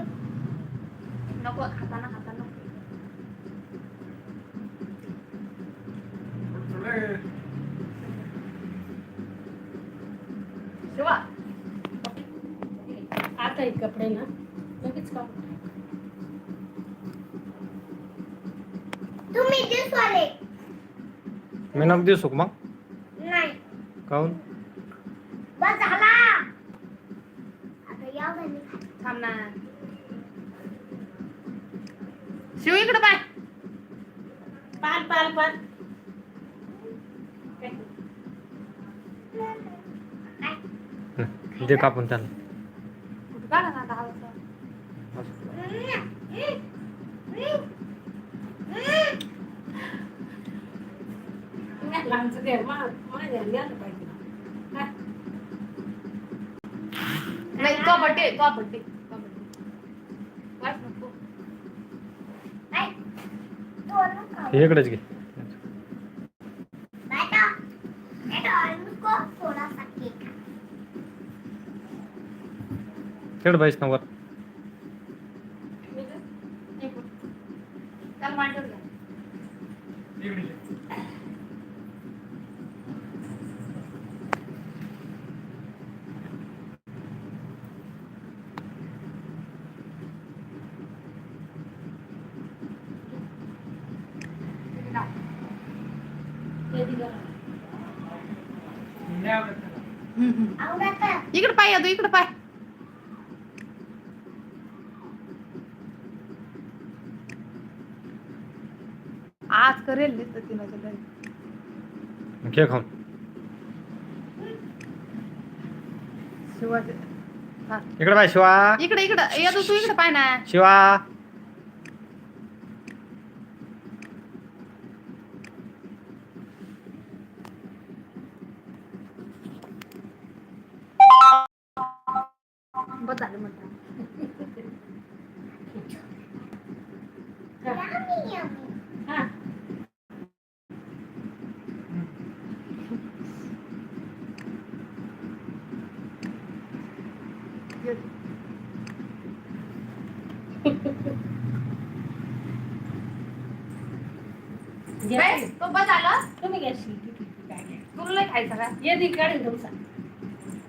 नको खाताना खाताना. शिवा. आता आहेत कपडे ना लगेच का तुम्ही दिसवाले. मी नको दिसू का मग? नाही. काहून बस झाला आता या घरी थांब ना शिव इकडे पाय पाल पाल पाल. दे कापून त्याला ना हा. लहानचं ते माझ्या पाहिजे? नाही तो बड्डे तो बड्डे. इकडेच घे. खेळ बाईस नंबर. इकडे पाय येतो इकडे पाय. आज करेल नुसतं तिनं खाऊन. शिवाजी हा. इकडे पाय शिवा. इकडे इकडे. येतो तू इकडे पाय ना. शिवा. संपत आलं म्हणतात बस पप्पा तुम्ही घ्या तुला काय करा ये ती काढेल तुमचा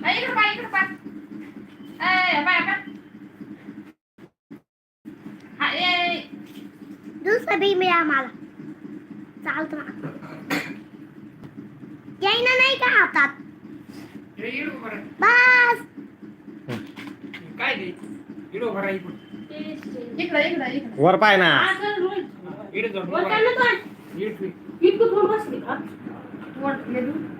नाही इकडे दुसरा बी मिळा मला चालतो ना नाही का हातात वर पाय ना जाऊन थोडं का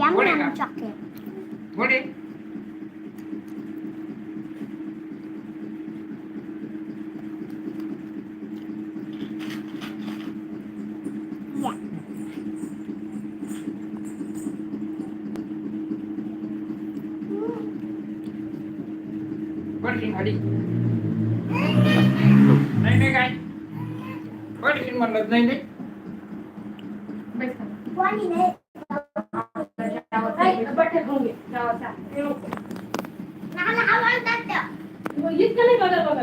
양념 자켓. 머리. नाही नाही काय बरं म्हणत नाही नाही না না আওয়াজ দাও